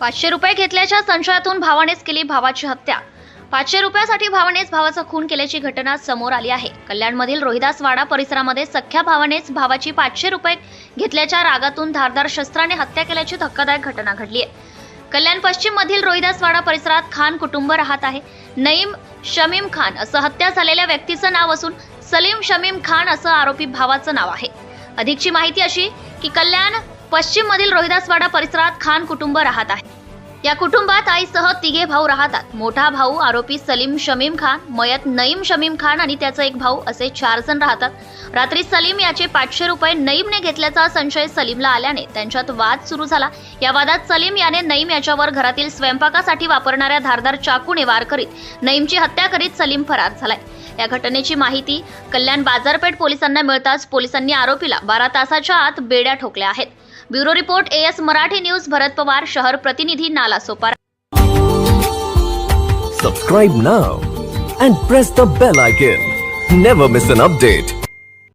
पाचशे रुपये घेतल्याच्या संशयातून भावानेच केली भावाची हत्या. पाचशे रुपयासाठी भावानेच भावाचा खून केल्याची घटना समोर आली आहे. कल्याणमधील रोहिदास वाडा परिसरामध्ये सख्या भावानेच भावाची पाचशे रुपये घेतल्याच्या रागातून धारदार शस्त्राने हत्या केल्याची धक्कादायक घटना घडली आहे. कल्याण पश्चिम मधील रोहिदासवाडा परिसरात खान कुटुंब राहत आहे. नईम शमीम खान असं हत्या झालेल्या व्यक्तीचं नाव असून सलीम शमीम खान असं आरोपी भावाचं नाव आहे. अधिकची माहिती अशी की कल्याण पश्चिम मधील रोहिदासवाडा परिसरात खान कुटुंब राहत आहे. या कुटुंबात आईसह तिघे भाऊ राहतात. मोठा भाऊ आरोपी सलीम शमीम खान मयत नईम शमीम खान आणि त्याचा एक भाऊ असे चार जण राहतात. रात्री सलीम याचे पाचशे रुपये नईमने घेतल्याचा संशय सलीमला आल्याने त्यांच्यात वाद सुरू झाला. या वादात सलीम याने नईम याच्यावर घरातील स्वयंपाकासाठी वापरणाऱ्या धारदार चाकूने वार करीत नईमची हत्या करीत सलीम फरार झालाय. या घटनेची माहिती कल्याण बाजारपेठ पोलिसांना मिळताच पोलिसांनी आरोपीला बारा तासाच्या आत बेड्या ठोकल्या आहेत. Bureau report AS Marathi news Bharat Pawar शहर प्रतिनिधी Nala Sopara Subscribe now and press the bell icon. Never miss an update.